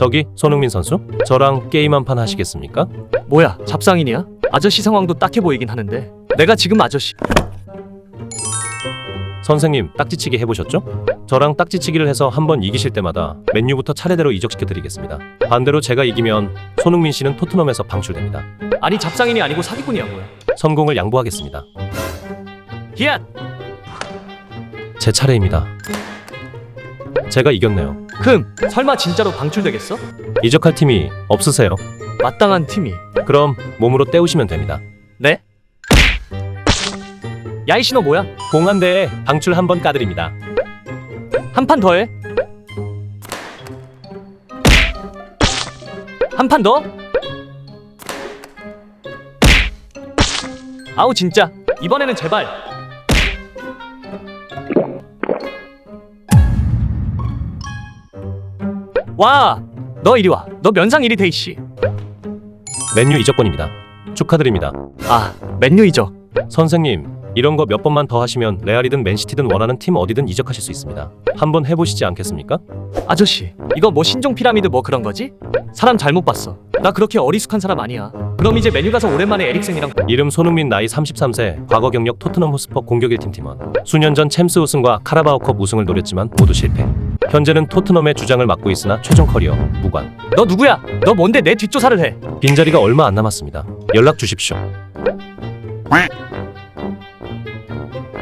저기 손흥민 선수? 저랑 게임 한 판 하시겠습니까? 뭐야 잡상인이야? 아저씨 상황도 딱해 보이긴 하는데 내가 지금 아저씨 선생님 딱지치기 해보셨죠? 저랑 딱지치기를 해서 한번 이기실 때마다 맨유부터 차례대로 이적시켜 드리겠습니다. 반대로 제가 이기면 손흥민 씨는 토트넘에서 방출됩니다. 아니 잡상인이 아니고 사기꾼이야 뭐야 성공을 양보하겠습니다. 히앗 제 차례입니다. 제가 이겼네요. 흠 설마 진짜로 방출되겠어? 이적할 팀이 없으세요? 마땅한 팀이 그럼 몸으로 때우시면 됩니다. 네? 야이 신호 뭐야? 공한 대에 방출 한 번 까드립니다. 한 판 더해 한 판 더? 아우 진짜 이번에는 제발 와 너 이리 와 너 면상 이리 데이 씨 맨유 이적권입니다. 축하드립니다. 아 맨유 이적 선생님, 이런 거 몇 번만 더 하시면 레알이든 맨시티든 원하는 팀 어디든 이적하실 수 있습니다. 한번 해보시지 않겠습니까? 아저씨 이거 뭐 신종 피라미드 뭐 그런 거지? 사람 잘못 봤어 나 그렇게 어리숙한 사람 아니야 그럼 이제 메뉴 가서 오랜만에 에릭센이랑 이름 손흥민 나이 33세, 과거 경력 토트넘 호스퍼 공격 1팀 팀원. 수년 전 챔스 우승과 카라바오컵 우승을 노렸지만 모두 실패. 현재는 토트넘의 주장을 맡고 있으나 최종 커리어 무관. 너 누구야? 너 뭔데 내 뒷조사를 해? 빈자리가 얼마 안 남았습니다. 연락 주십시오.